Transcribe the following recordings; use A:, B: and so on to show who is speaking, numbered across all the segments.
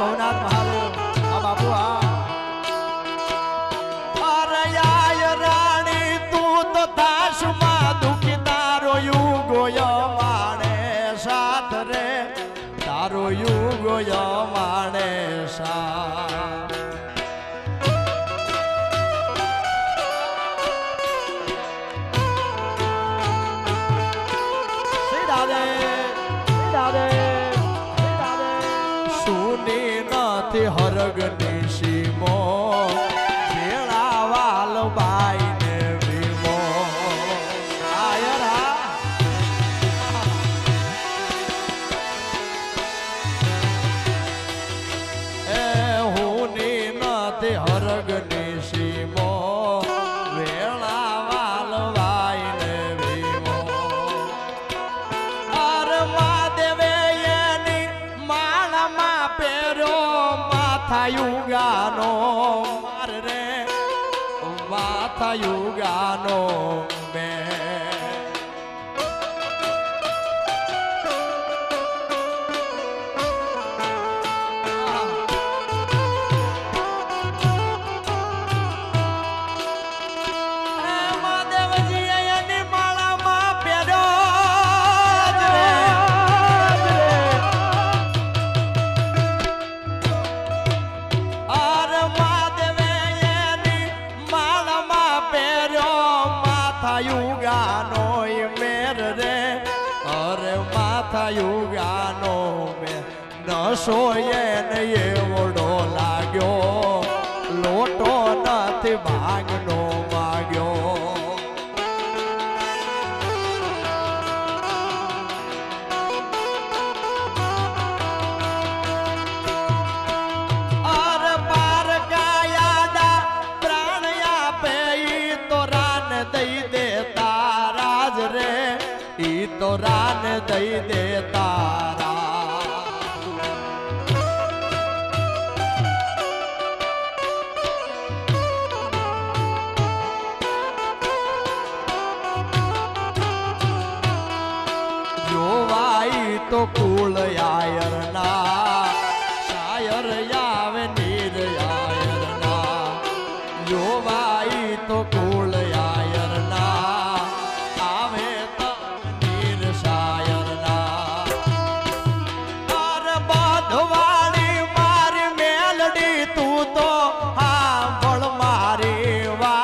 A: ભવનાથ મહાદેવ આ બાપુ આ તારો યુગો માણે સાથ નથી માથા યુગાનો માર રે માથા યુગાનો મેર રે. અરે માથા યુગાનો મેર નશો એને એવડો લાગ્યો. લોટો નથી ભાગનો દઈ દે તારા. જોવાઈ તો કુળ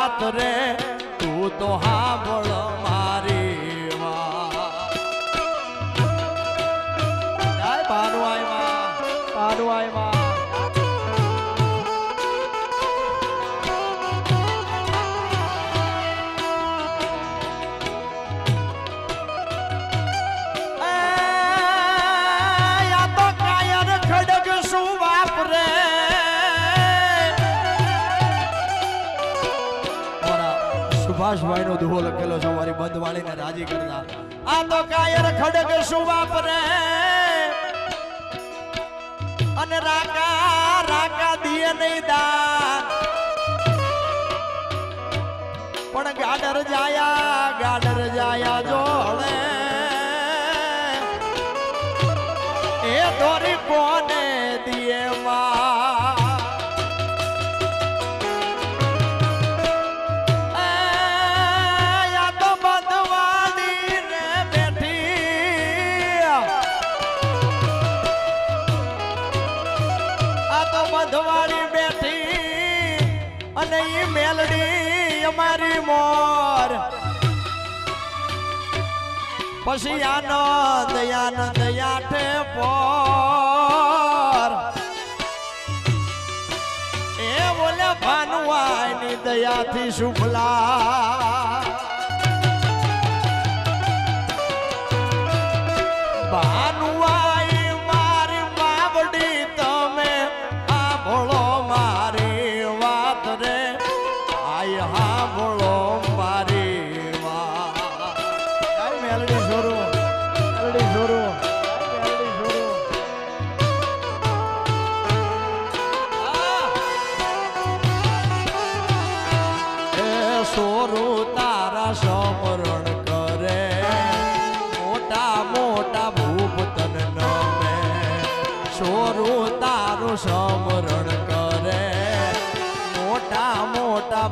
A: વાત રે તું તો હા મારી સુભાષભાઈ નો દુહો લખેલો છે મારી બંધ વાળીને રાજી કરતા આ તો કાયર ખડક શું વાપરે? અને રાકા રાકા દિયે નહીં દાન. પણ ગાડર જાયા ગાડર જાયા જોડે અને ઈ મેલડી અમારી મોર. પછી આનંદ આનંદ, આઠે પોર. એ બોલે ભાનુઆની દયાથી શુભલા. સમરણ કરે મોટા મોટા ભૂપ તન નમે સોરું તારું સમરણ કરે મોટા મોટા